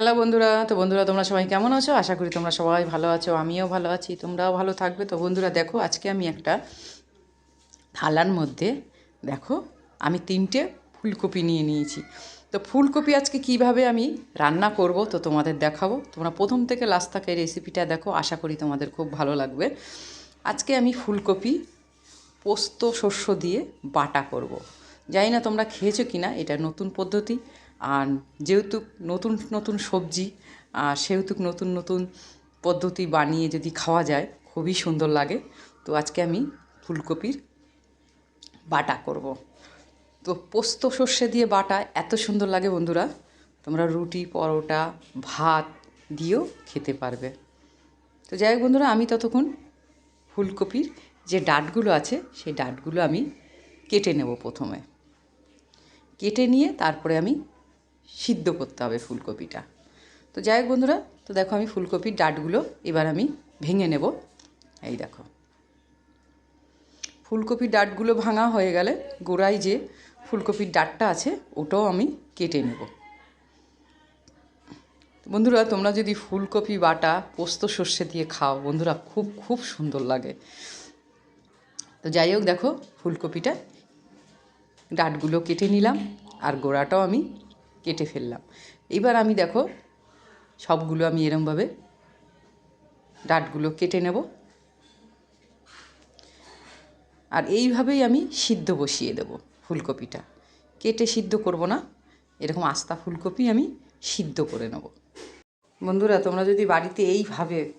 Hello বন্ধুরা, তো বন্ধুরা তোমরা সবাই কেমন আছো? আশা করি তোমরা সবাই ভালো আছো, আমিও ভালো আছি, তোমরাও ভালো থাকবে। তো বন্ধুরা দেখো, আজকে আমি একটা থালার মধ্যে, দেখো, আমি তিনটে ফুলকপি নিয়ে নিয়েছি। তো ফুলকপি আজকে কীভাবে আমি রান্না করব তো তোমাদের দেখাবো। তোমরা প্রথম থেকে লাস্ট থাকে রেসিপিটা দেখো, আশা করি তোমাদের খুব ভালো লাগবে। আজকে আমি ফুলকপি পোস্ত, শস্য দিয়ে বাটা করব। জানি না তোমরা খেয়েছো কি না এটা নতুন পদ্ধতি। আর যেহেতু নতুন নতুন সবজি, আর সেহেতু নতুন নতুন পদ্ধতি বানিয়ে যদি খাওয়া যায়, খুবই সুন্দর লাগে। তো আজকে আমি ফুলকপির বাটা করব। তো পোস্ত সর্ষে দিয়ে বাটা এত সুন্দর লাগে বন্ধুরা। তোমরা রুটি, পরোটা, ভাত দিয়েও খেতে পারবে। তো যাই হোক বন্ধুরা, আমি ততক্ষণ ফুলকপির যে ডাটগুলো আছে, সেই ডাটগুলো আমি কেটে নেব প্রথমে। কেটে নিয়ে তারপরে আমি সিদ্ধ করতে হবে ফুলকপিটা। তো যাই হোক বন্ধুরা, তো দেখো আমি ফুলকপির ডাটগুলো এবার আমি ভেঙে নেব। এই দেখো। ফুলকপির ডাটগুলো ভাঙা হয়ে গেলে গোড়ায় যে ফুলকপির ডাটটা আছে, ওটাও আমি কেটে নেব। বন্ধুরা, তোমরা যদি ফুলকপি, বাটা, পোস্ত, সর্ষে দিয়ে খাও, বন্ধুরা খুব খুব সুন্দর লাগে। তো যাই হোক দেখো, ফুলকপিটা ডাটগুলো কেটে নিলাম, আর গোড়াটাও আমি কেটে ফেললাম। এবার আমি দেখো, সবগুলো আমি এরমভাবে ডাটগুলো কেটে নেব। আর এইভাবেই আমি সিদ্ধ বসিয়ে দেব ফুলকপিটা। কেটে সিদ্ধ করব না, এরকম আস্তা ফুলকপি আমি সিদ্ধ করে নেব। বন্ধুরা, তোমরা যদি বাড়িতে এইভাবে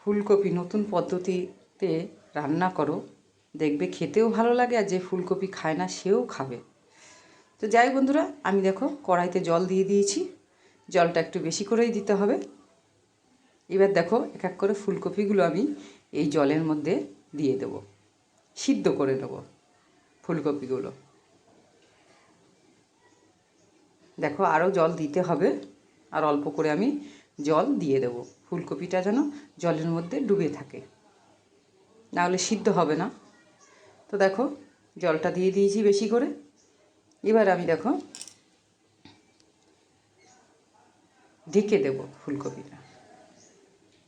ফুলকপি নতুন পদ্ধতিতে রান্না করো, দেখবে খেতেও ভালো লাগে আর যে ফুলকপি খায় না, সেও খাবে। তো যাই বন্ধুরা, আমি দেখো কড়াইতে জল দিয়ে দিয়েছি। জলটা একটু বেশি করেই দিতে হবে। এবার দেখো এক এক করে ফুলকপিগুলো আমি এই জলের মধ্যে দিয়ে দেব। সিদ্ধ করে দেব ফুলকপিগুলো। দেখো আরও জল দিতে হবে আর অল্প করে আমি জল দিয়ে দেব। ফুলকপিটা যেন জলের মধ্যে ডুবে থাকে। নাহলে সিদ্ধ হবে না। তো দেখো জলটা দিয়ে দিয়েছি বেশি করে। এবার আমি দেখো, ঢেকে দেবো ফুলকপিটা।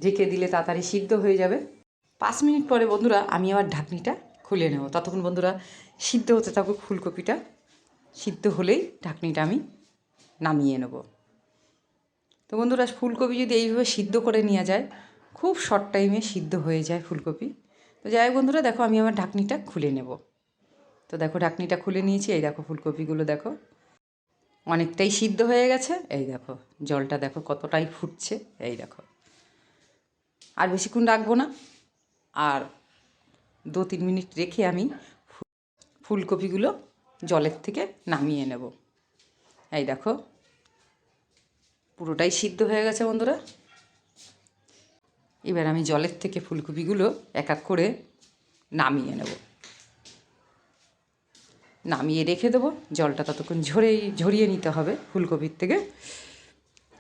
ঢেকে দিলে তাড়াতাড়ি সিদ্ধ হয়ে যাবে। পাঁচ মিনিট পরে বন্ধুরা, আমি আবার ঢাকনিটা খুলে নেব। ততক্ষণ বন্ধুরা, সিদ্ধ হতে থাকুক ফুলকপিটা। সিদ্ধ হলেই ঢাকনিটা আমি নামিয়ে নেব। তো বন্ধুরা, ফুলকপি যদি এইভাবে সিদ্ধ করে নেওয়া যায়, খুব শর্ট টাইমে সিদ্ধ হয়ে যায় ফুলকপি। তো যাই বন্ধুরা, দেখো আমি আমার ঢাকনিটা খুলে নেব। তো দেখো, ঢাকনিটা খুলে নিয়েছি, এই দেখো ফুলকপিগুলো দেখো। অনেকটাই সিদ্ধ হয়ে গেছে, এই দেখো, জলটা দেখো কতটাই ফুটছে, এই দেখো। আর বেশিক্ষণ রাখব না, আর দু তিন মিনিট রেখে আমি ফুলকপিগুলো জলের থেকে নামিয়ে নেব। এই দেখো, পুরোটাই সিদ্ধ হয়ে গেছে বন্ধুরা। এবার আমি জলের থেকে ফুলকপিগুলো এক এক করে নামিয়ে নেব। নামিয়ে রেখে দেবো। জলটা ততক্ষণ ঝরেই, ঝরিয়ে নিতে হবে ফুলকপির থেকে।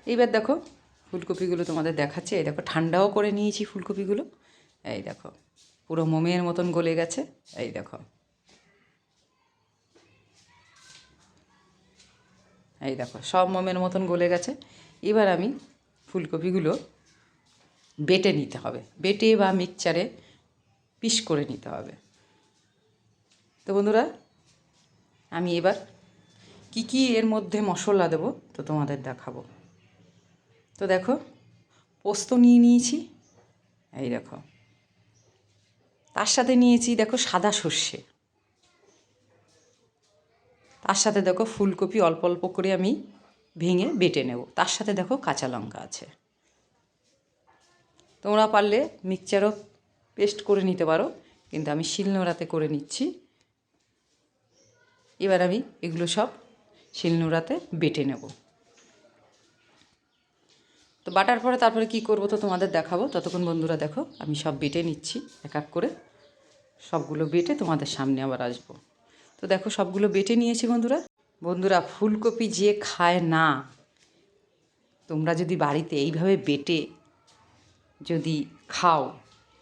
এইবার দেখো, ফুলকপিগুলো তোমাদের দেখাচ্ছে। এই দেখো, ঠান্ডাও করে নিয়েছি ফুলকপিগুলো। এই দেখো, পুরো মোমের মতন গলে গেছে। এই দেখো। এই দেখো, সব মোমের মতন গলে গেছে। এবার আমি ফুলকপিগুলো বেটে নিতে হবে। বেটে বা মিক্সচারে পিস করে নিতে হবে। তো বন্ধুরা আমি এবার কি কি এর মধ্যে মশলা দেব তো তোমাদের দেখাবো। তো দেখো, পোস্ত নিয়ে নিয়েছি, এই দেখো। তার সাথে নিয়েছি দেখো সাদা সর্ষে। তার সাথে দেখো ফুলকপি অল্প অল্প করে আমি ভেঙে বেটে নেব। তার সাথে দেখো কাঁচা লঙ্কা আছে। তোমরা পারলে মিক্সচারও পেস্ট করে নিতে পারো, কিন্তু আমি শিলনোড়াতে করে নিচ্ছি। এবার আমি এগুলো সব শিলনোড়াতে বেটে নেব। তো বাটার পরে তারপরে কি করব তো তোমাদের দেখাবো। ততক্ষণ বন্ধুরা দেখো, আমি সব বেটে নিচ্ছি এক এক করে। সবগুলো বেটে তোমাদের সামনে আবার আসব। তো দেখো, সবগুলো বেটে নিয়েছি বন্ধুরা। বন্ধুরা, ফুলকপি যে খায় না, তোমরা যদি বাড়িতে এইভাবে বেটে যদি খাও,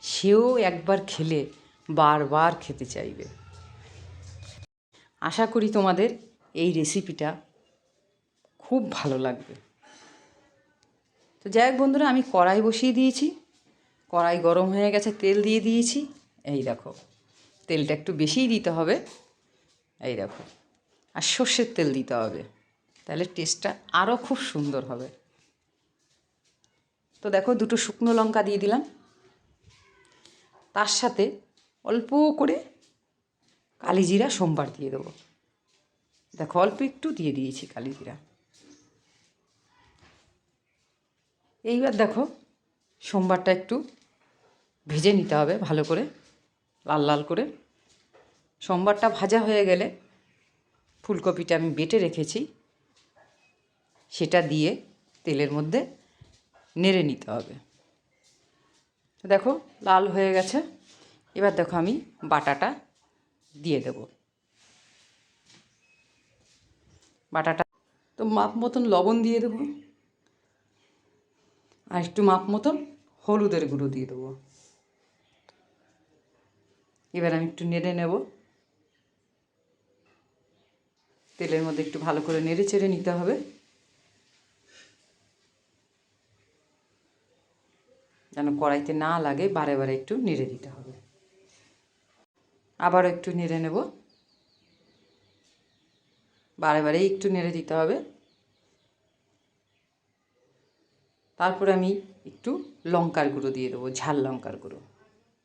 সেও একবার খেলে বারবার খেতে চাইবে। আশা করি তোমাদের এই রেসিপিটা খুব ভালো লাগবে। তো যাই হোক বন্ধুরা, আমি কড়াই বসিয়ে দিয়েছি। কড়াই গরম হয়ে গেছে, তেল দিয়ে দিয়েছি। এই দেখো, তেলটা একটু বেশিই দিতে হবে। এই দেখো, আর সর্ষের তেল দিতে হবে, তাহলে টেস্টটা আরও খুব সুন্দর হবে। তো দেখো, দুটো শুকনো লঙ্কা দিয়ে দিলাম। তার সাথে অল্প করে কালিজিরা সোমবার দিয়ে দেবো। দেখো, অল্প একটু দিয়ে দিয়েছি কালিজিরা। এইবার দেখো, সোমবারটা একটু ভেজে নিতে হবে ভালো করে, লাল লাল করে। সোমবারটা ভাজা হয়ে গেলে ফুলকপিটা আমি বেটে রেখেছি। সেটা দিয়ে তেলের মধ্যে নেড়ে নিতে হবে। দেখো, লাল হয়ে গেছে। এবার দেখো আমি বাটাটা দিয়ে দেব। বাটাটা তো মাপ মতন লবণ দিয়ে দেবো। আর একটু মাপ মতন হলুদের গুঁড়ো দিয়ে দেবো। এবার আমি একটু নেড়ে নেব। তেলের মধ্যে একটু ভালো করে নেড়ে চেড়ে নিতে হবে। যেন কড়াইতে না লাগে, বারে বারে একটু নেড়ে দিতে হবে। আবারও একটু নেড়ে নেব। বারে বারে একটু নেড়ে দিতে হবে। তারপর আমি একটু লঙ্কার গুঁড়ো দিয়ে দেবো, ঝাল লঙ্কার গুঁড়ো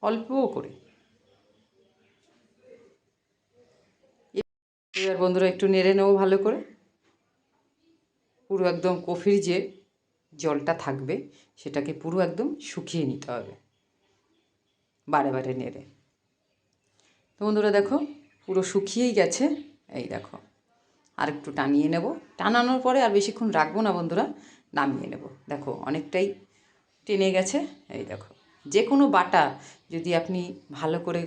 অল্প করে। এবার বন্ধুরা একটু নেড়ে নেব ভালো করে। পুরো একদম কফির যে জলটা থাকবে, সেটাকে পুরো একদম শুকিয়ে নিতে হবে। বারে বারে নেড়ে। বন্ধুরা দেখো, পুরো শুকিয়েই গেছে। এই দেখো আর একটু টানিয়ে নেব। টানানোর পরে আর বেশিক্ষণ রাখব না বন্ধুরা, নামিয়ে নেব। দেখো, অনেকটাই টেনে গেছে। এই দেখো যে কোনো বাটা যদি আপনি ভালো করে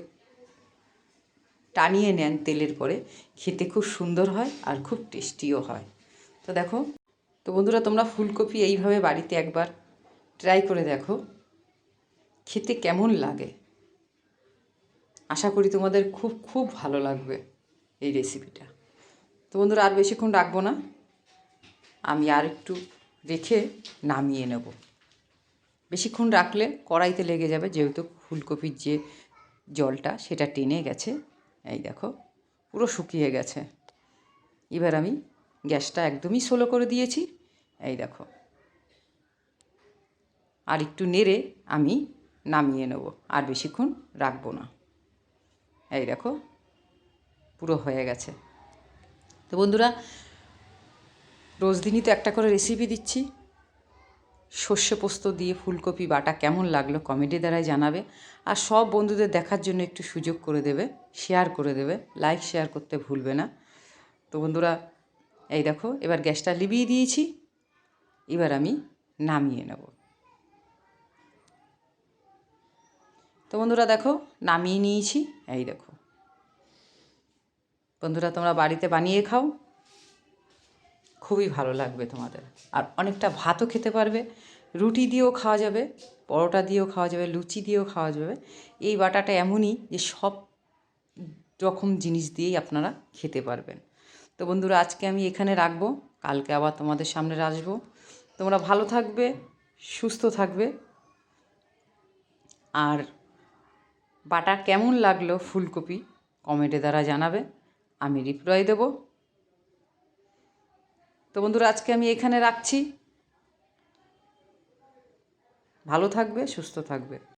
টানিয়ে নেন তেলের পরে, খেতে খুব সুন্দর হয় আর খুব টেস্টিও হয়। তো দেখো, তো বন্ধুরা তোমরা ফুলকপি এইভাবে বাড়িতে একবার ট্রাই করে দেখো, খেতে কেমন লাগে? আশা করি তোমাদের খুব খুব ভালো লাগবে এই রেসিপিটা তো বন্ধুরা, আর বেশিক্ষণ রাখব না। আমি আর একটু রেখে নামিয়ে নেব। বেশিক্ষণ রাখলে কড়াইতে লেগে যাবে, যেহেতু ফুলকপির যে জলটা, সেটা টেনে গেছে। এই দেখো, পুরো শুকিয়ে গেছে। এবার আমি গ্যাসটা একদমই সোলো করে দিয়েছি। এই দেখো। আর একটু নেড়ে আমি নামিয়ে নেব। আর বেশিক্ষণ রাখব না। এই দেখো, পুরো হয়ে গেছে। তো বন্ধুরা রোজ দিনই তো একটা করে রেসিপি দিচ্ছি। সর্ষে পোস্ত দিয়ে ফুলকপি বাটা কেমন লাগল কমেডি দ্বারাই জানাবে। আর সব বন্ধুদের দেখার জন্য একটু সুযোগ করে দেবে শেয়ার করে দেবে। লাইক শেয়ার করতে ভুলবে না। তো বন্ধুরা, এই দেখো, এবার গ্যাসটা লিবিয়ে দিয়েছি। এবার আমি নামিয়ে নেব। বন্ধুরা দেখো, নামিয়ে নিয়েছি। এই দেখো। বন্ধুরা, তোমরা বাড়িতে বানিয়ে খাও। খুবই ভালো লাগবে তোমাদের। আর অনেকটা ভাতও খেতে পারবে। রুটি দিয়েও খাওয়া যাবে, পরোটা দিয়েও খাওয়া যাবে, লুচি দিয়েও খাওয়া যাবে। এই বাটাটা এমনই যে সব রকম জিনিস দিয়েই আপনারা খেতে পারবেন। তো বন্ধুরা, আজকে আমি এখানে রাখব। কালকে আবার তোমাদের সামনে আসব। তোমরা ভালো থাকবে, সুস্থ থাকবে। আর বাটা কেমন লাগল ফুলকপি কমেন্টে দ্বারা জানাবে, আমি রিপ্লাই দেব। তো বন্ধুরা, আজকে আমি এখানে রাখছি। ভালো থাকবে, সুস্থ থাকবে।